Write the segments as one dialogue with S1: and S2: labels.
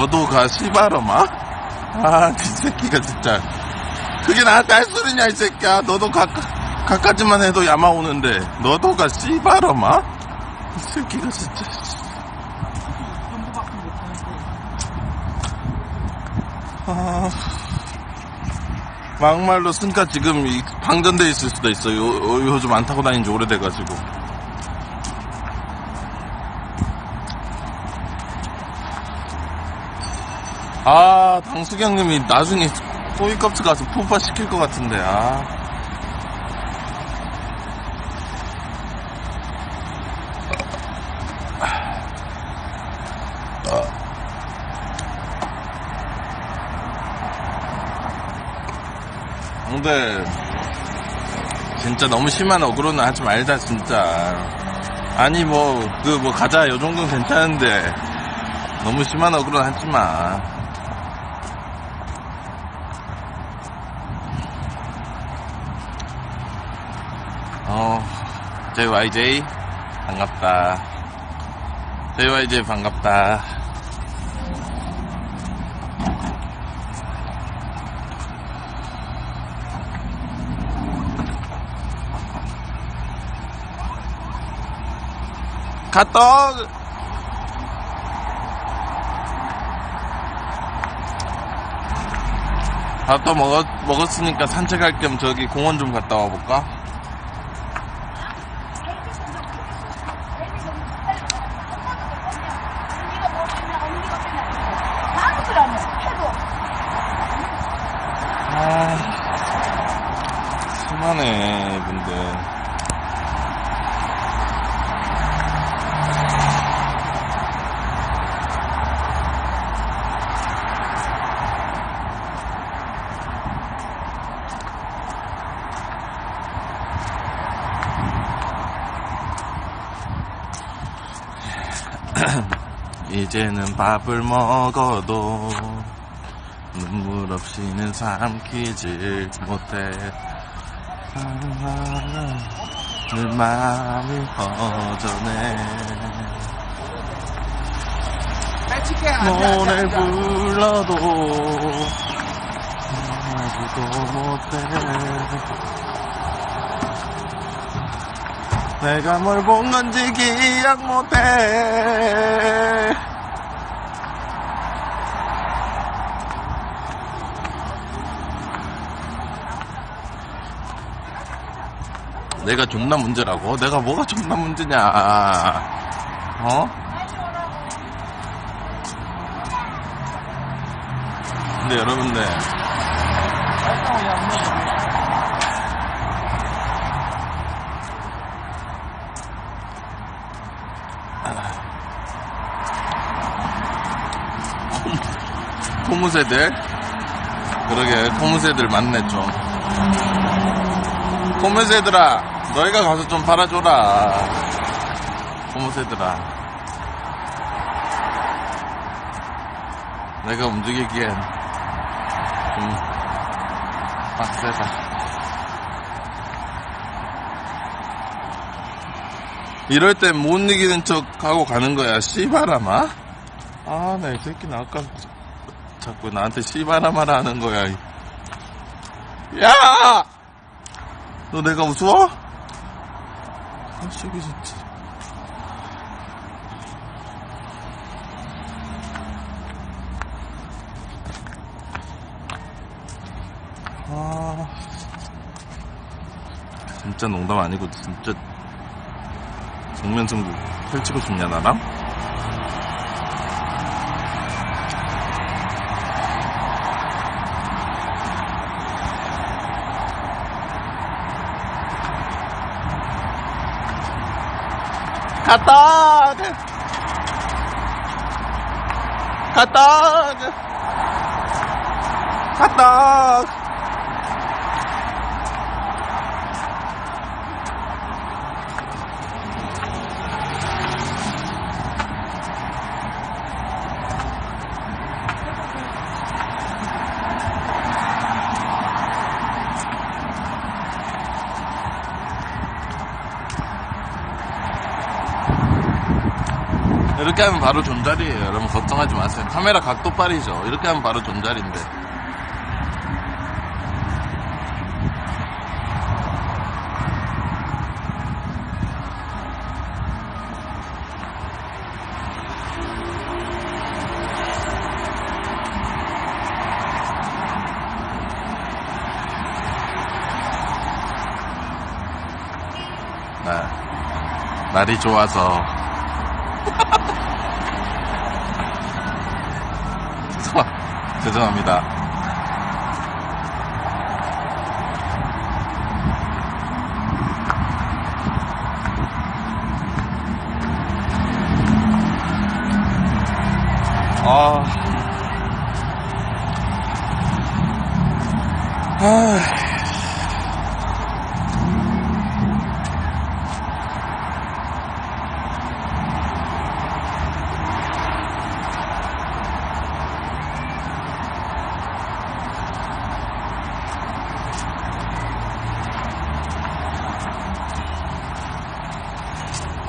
S1: 너도 가 씨발어마? 아, 이 새끼가 진짜. 그게 나한테 할 소리냐, 이 새끼야. 너도 가, 가까지만 해도 야마 오는데. 너도 가 씨발어마? 이 새끼가 진짜. 아, 막말로 승가 지금 이 방전돼 있을 수도 있어요. 요, 요즘 안 타고 다닌 지 오래돼가지고. 아, 당수경 님이 나중에 소이컵스 가서 푸파 시킬 것 같은데, 아. 근데, 진짜 너무 심한 어그로는 하지 말자, 진짜. 아니, 뭐, 그, 뭐, 가자, 요 정도는 괜찮은데. 너무 심한 어그로는 하지 마. 어, JYJ, 반갑다. JYJ 반갑다. 갓떡! 밥도 먹었, 먹었으니까 산책할 겸 저기 공원 좀 갔다 와볼까? 아, 심하네, 근데. 이제는 밥을 먹어도 눈물 없이는 삼키질 못해. 늘 마음이 허전해. 노래 불러도 아무도 못해 내가 뭘 본 건지 기억 못해 내가 존나 문제라고? 내가 뭐가 존나 문제냐 어? 근데 여러분들 코무새들. 그러게 코무새들 많네 좀. 코무새들아 너희가 가서 좀 팔아줘라. 코무새들아. 내가 움직이기엔 좀 빡세다. 이럴 땐 못 이기는 척 하고 가는 거야 씨바라마? 아나 이 새끼는 아까 자꾸 나한테 씨바라마라 하는 거야 야! 너 내가? 아, 새끼 진짜. 아. 진짜 농담 아니고, 진짜. 정면 승부 펼치고 싶냐, 나랑? 갔다! 갔 이렇게 하면 바로 존잘이에요. 여러분 걱정하지 마세요. 카메라 각도 빨이죠. 이렇게 하면 바로 존잘인데. 네. 날이 좋아서 죄송, 죄송합니다. 아. 아.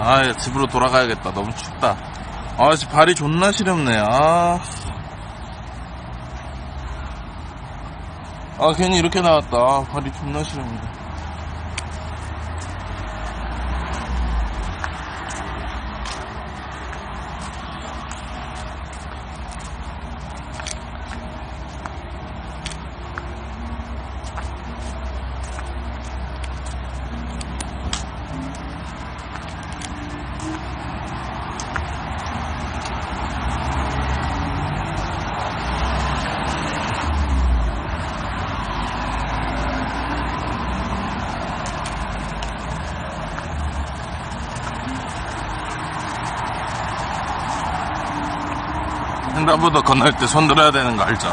S1: 아, 집으로 돌아가야겠다. 너무 춥다. 아, 씨, 발이 존나 시렵네. 아. 아, 괜히 이렇게 나왔다. 아, 발이 존나 시렵네. 횡단보도 건널 때 손 들어야 되는 거 알죠?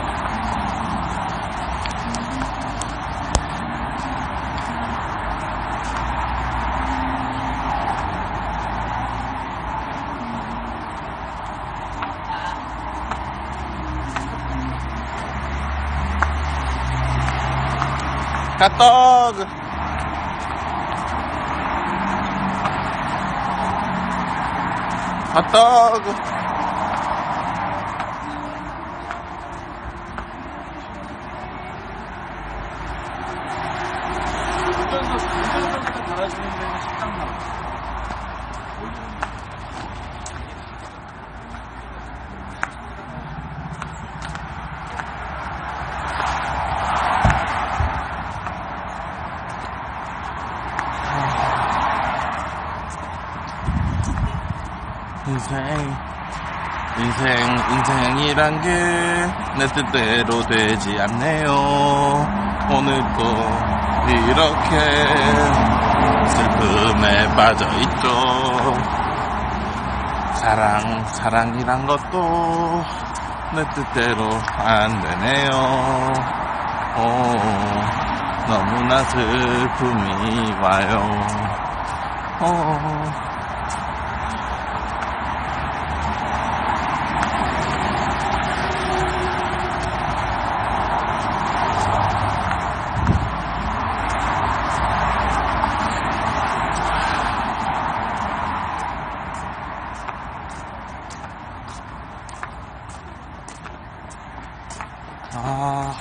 S1: 핫도그 핫도그
S2: 운전석에다 달아주는 데는 식당 나
S1: 인생 인생 인생이란 게 내 뜻대로 되지 않네요. 오늘도 이렇게 슬픔에 빠져 있죠. 사랑 사랑이란 것도 내 뜻대로 안 되네요. 오 너무나 슬픔이 와요. 오 아,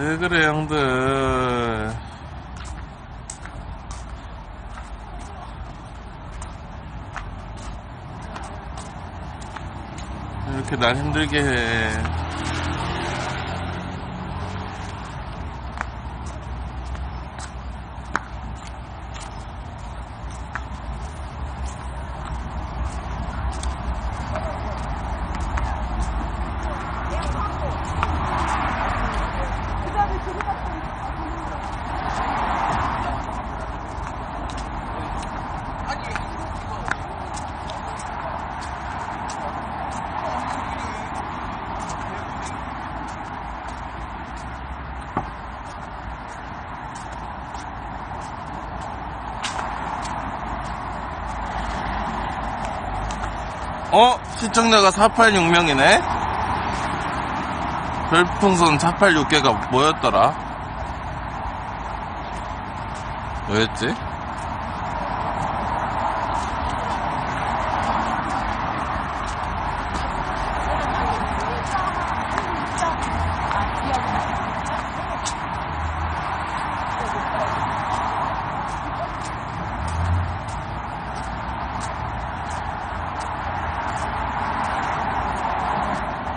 S1: 왜 그래, 형들. 이렇게 날 힘들게 해. 어? 시청자가 486명이네? 별풍선 486개가 뭐였더라? 뭐였지?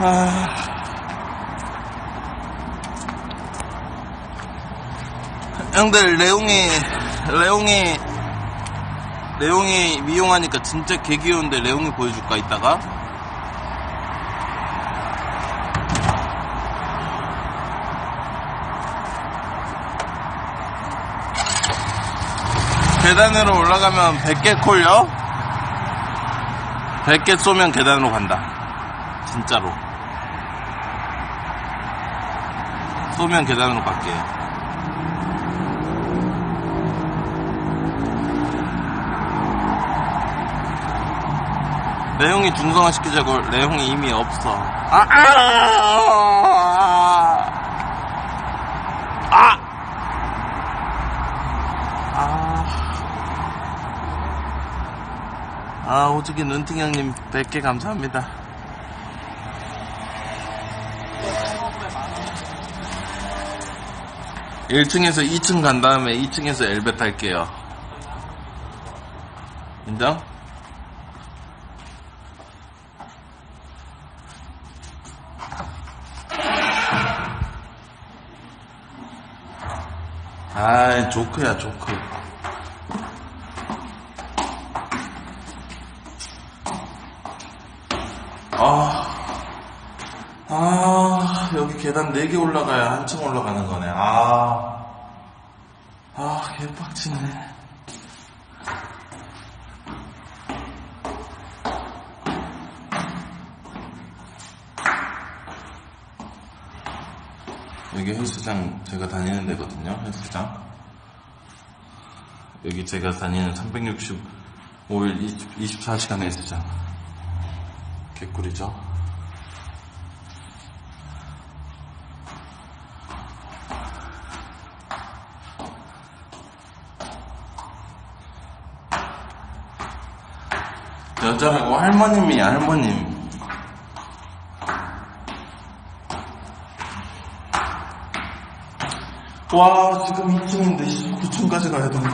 S1: 아. 형들 레옹이 레옹이 레옹이 미용하니까 진짜 개 귀여운데 레옹이 보여줄까 이따가? 계단으로 올라가면 100개 콜요? 100개 쏘면 계단으로 간다. 진짜로. 쏘면 계단으로 갈게 레옹이 중성화 시키자고 레옹이 이미 없어 아, 아, 아, 아, 아, 오지기 눈팅 형님 100개 감사합니다. 일층에서 2층 간 다음에 2층에서 엘베 탈게요. 인정? 아, 조크야, 조크. 아, 아, 여기 계단 4개 올라가야 한층 올라가는 거네. 아, 아, 개빡치네. 여기 헬스장 제가 다니는 데거든요, 헬스장. 여기 제가 다니는 365일 24시간 헬스장. 개꿀이죠. 여자라고 할머님이야, 할머님. 와, 지금 2층인데 9층까지 가야 되네.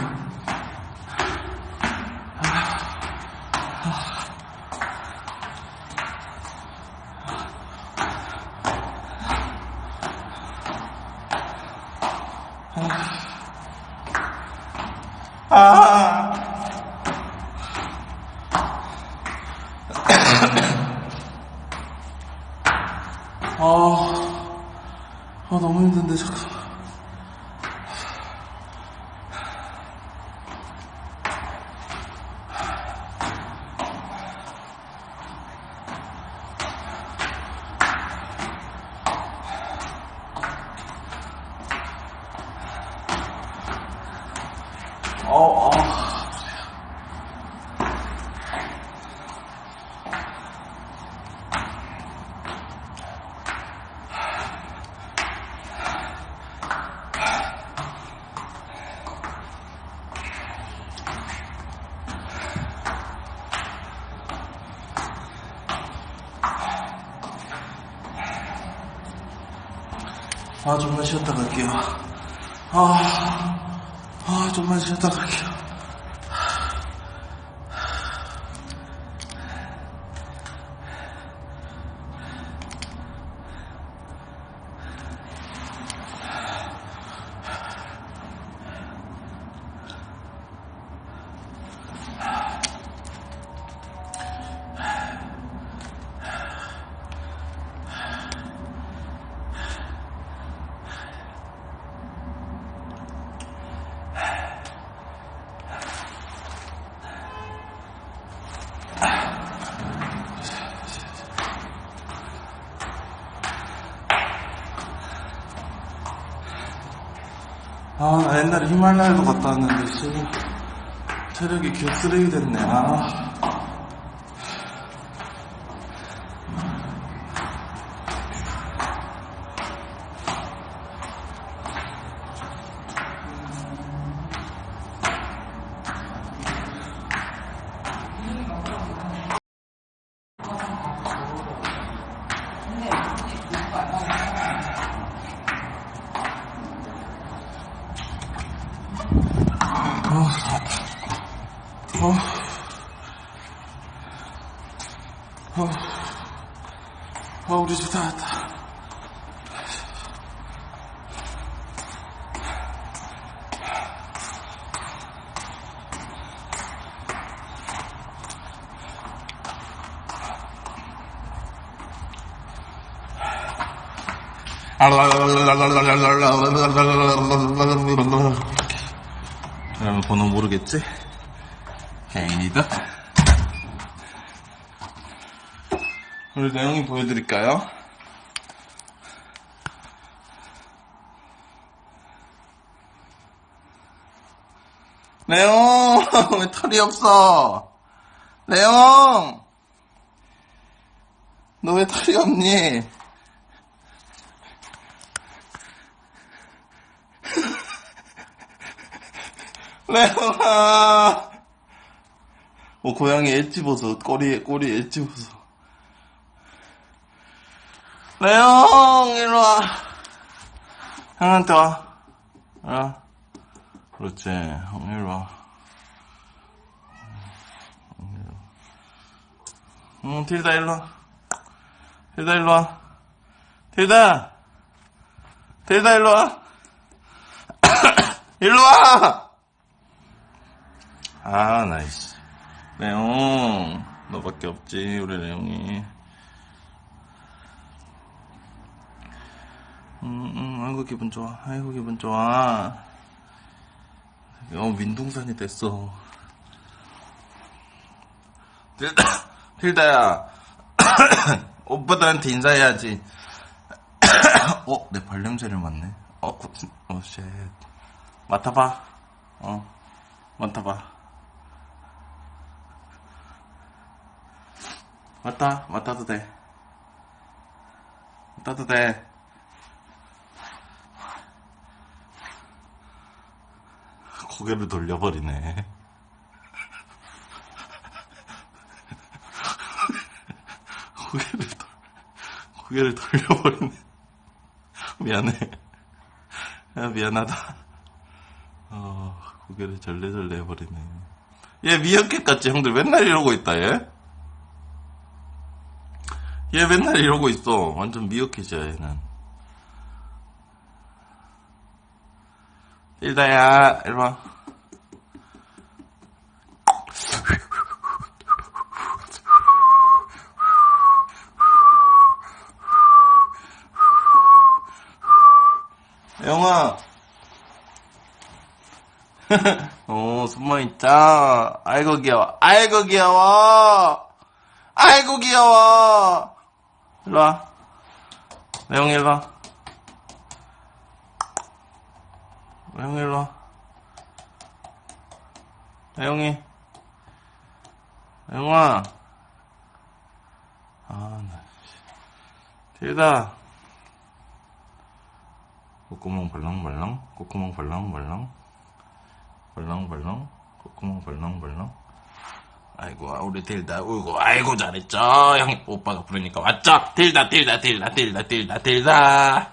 S1: 아. 아, 아 너무 힘든데 잠깐. 어, 어. 아, 좀만 쉬었다 갈게요. 아, 아, 좀만 쉬었다 갈게요. 히말라야도 갔다 왔는데, 지금 체력이 개 쓰레기 됐네. 아. 어. 어. 아, 우리 집 다 왔다. 여러분 번호 모르겠지? 개인이다. 우리 내용이 보여드릴까요? 내용 왜 털이 없어? 내용 너왜 털이 없니? 레옹아 어 고양이 엣지버섯 꼬리에 꼬리에 엣지버섯 레옹 일로 와. 형한테 와. 어? 그렇지. 형 일로 와. 응 틸다 일로 와. 틸다 일로 와. 틸다! 틸다 일로 와. 일로 와 아, 나이스. 레옹, 너밖에 없지, 우리 레옹이. 음, 음, 아이고, 기분 좋아. 아이고, 기분 좋아. 어, 민둥산이 됐어. 딜다, 딜다야. 오빠들한테 인사해야지. 어, 내 발냄새를 맡네. 어, 구- 어, 쉣. 맡아봐. 어, 맡아봐. 맡아, 맡아도 돼. 맡아도 돼. 고개를 돌려버리네. 고개를 돌, 고개를 돌려버리네. 미안해. 야, 미안하다. 어, 고개를 절레절레 해버리네. 얘 미역캣 같지, 형들? 맨날 이러고 있다, 얘? 얘 맨날 이러고 있어. 완전 미역캣이야, 얘는. 일다야, 일로와. 영아. 오, 숨어있자. 아이고, 귀여워. 아이고, 귀여워. 아이고, 귀여워. 일로와. 내용 일로와. 내용 일로와. 내용이. 내용아. 아, 나, 씨. 딜다. 콧구멍 벌렁벌렁, 콧구멍 벌렁벌렁, 벌렁벌렁, 콧구멍 벌렁벌렁. 아이고, 우리 딜다 울고, 아이고, 잘했죠. 형이 오빠가 부르니까 왔죠. 딜다, 딜다, 딜다, 딜다, 딜다, 딜다.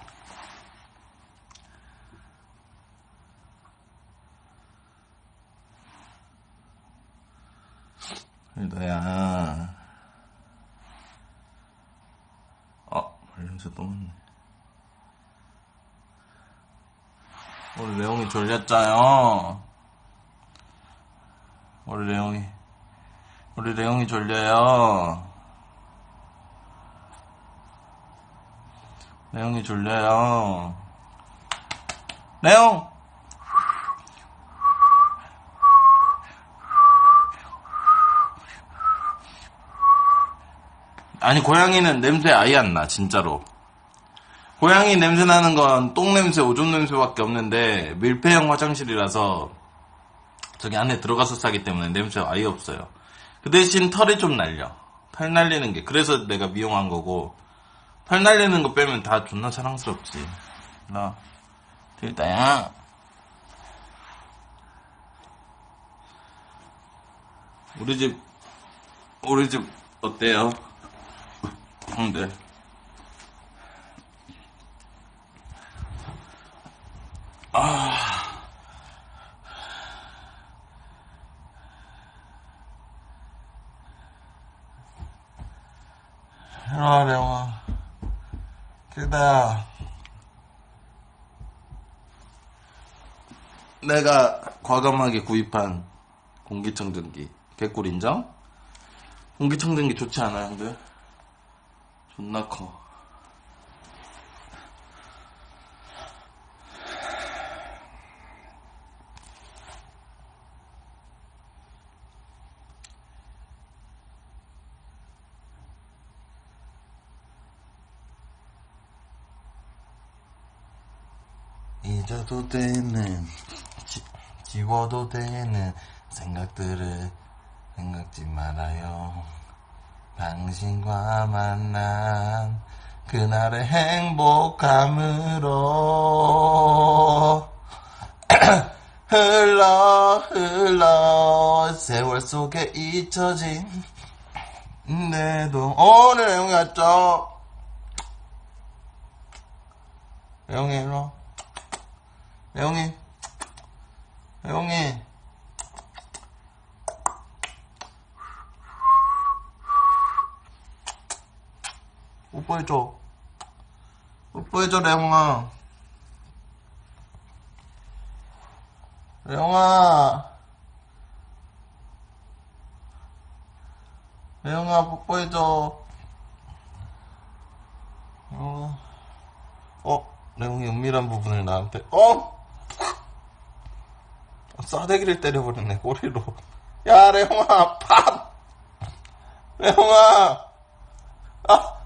S1: 딜다야. 어, 발냄새 또 맞네. 우리 레옹이 졸렸자요. 우리 레옹이. 우리 레옹이 졸려요. 레옹이 졸려요. 레옹! 아니, 고양이는 냄새 아예 안 나, 진짜로. 고양이 냄새 나는 건 똥 냄새, 오줌 냄새밖에 없는데, 밀폐형 화장실이라서, 저기 안에 들어가서 싸기 때문에 냄새가 아예 없어요. 그 대신 털이 좀 날려. 털 날리는 게. 그래서 내가 미용한 거고. 털 날리는 거 빼면 다 존나 사랑스럽지. 나, 딜다야. 우리 집, 우리 집 어때요? 형들. 아, 레옹아. 필다야. 내가 과감하게 구입한 공기청정기. 개꿀 인정? 공기청정기 좋지 않아, 형들? 존나 커. 잊어도 되는 지, 지워도 되는 생각들을 생각지 말아요. 당신과 만난 그날의 행복함으로 흘러 흘러 세월 속에 잊혀진 내도 오늘 영이 왔죠? 영이 일로 영이 영이 뽀뽀해줘. 뽀뽀해줘 레옹아. 레옹아. 레옹아 뽀뽀해줘. 어, 어 레옹이 은밀한 부분을 나한테 어? 싸대기를 때려버렸네 꼬리로. 야 레옹아 팝 레옹아! 아!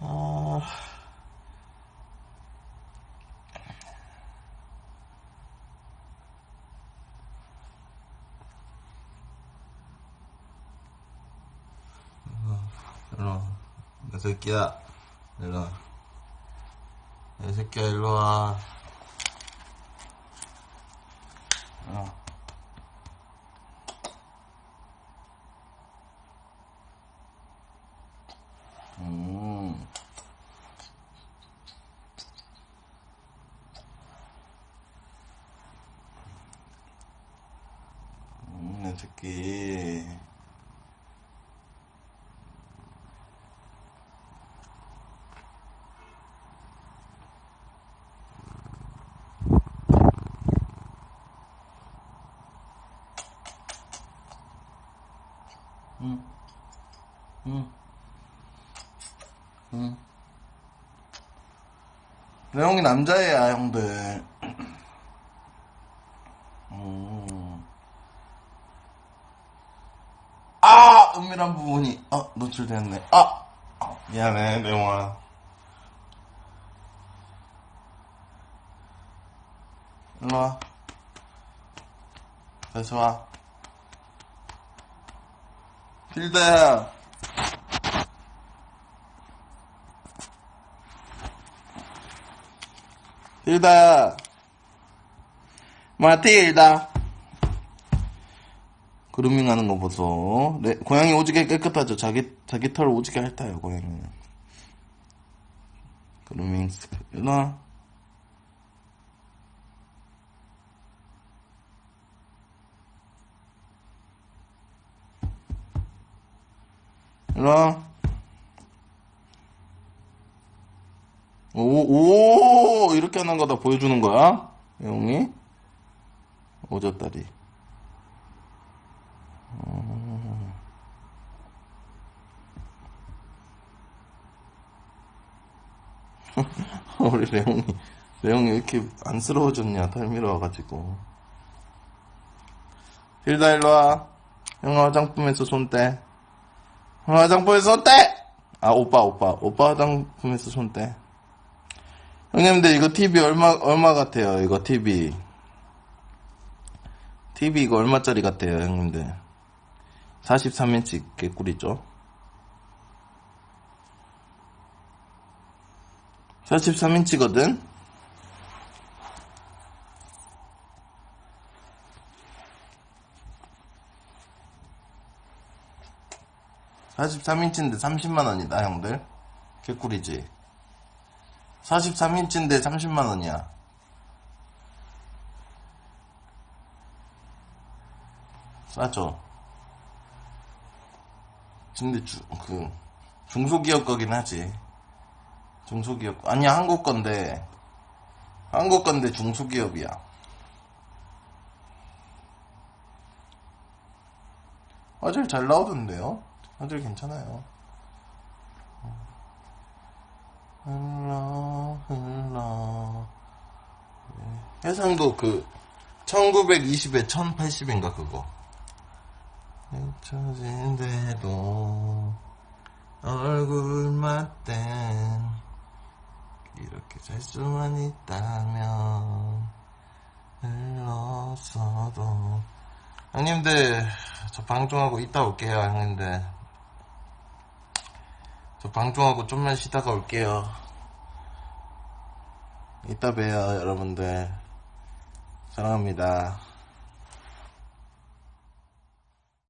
S1: 아... 일로 내 새끼야. 일로 내 새끼야 일로 와 어. 음. 음, 내 새끼. 응. 응. 응. 레옹이 남자애야, 형들. 음. 아! 은밀한 부분이, 아, 노출됐네. 아! 아, 미안해, 레옹아. 일로 와. 다시 와. 필다야. 필다야. 마틸다. 그루밍 하는 거 보소. 네, 고양이 오지게 깨끗하죠. 자기, 자기 털 오지게 핥아요, 고양이는. 그루밍, 일어나. 일어 오, 오, 이렇게 하는 거다 보여주는 거야? 영이? 오졌다리. 어. 우리 레옹이, 레옹이 왜 이렇게 안쓰러워졌냐, 털미러 와가지고. 필다 일로 와. 형아 화장품에서 손 떼. 화장품에서 손 떼! 아, 오빠, 오빠. 오빠 화장품에서 손 떼. 형님들, 이거 TV 얼마, 얼마 같아요? 이거 TV. TV 이거 얼마짜리 같아요, 형님들? 43인치 개꿀이죠? 43인치거든? 사 43인치인데 30만원이다, 형들. 개꿀이지. 43인치인데 30만원이야. 싸죠? 근데 주, 그 중소기업 거긴 하지. 중소기업 거. 아니야 한국 건데 한국 건데 중소기업이야. 화질 잘 나오던데요? 화질 괜찮아요. 흘러 흘러 네. 해상도 그 1920에 1080인가 그거? 잊혀진대도 얼굴만 땐 이렇게 잘 수만 있다면 흘렀어도. 형님들 저 방종하고 이따 올게요 형님들 저 방종하고 좀만 쉬다가 올게요. 이따 봬요 여러분들. 사랑합니다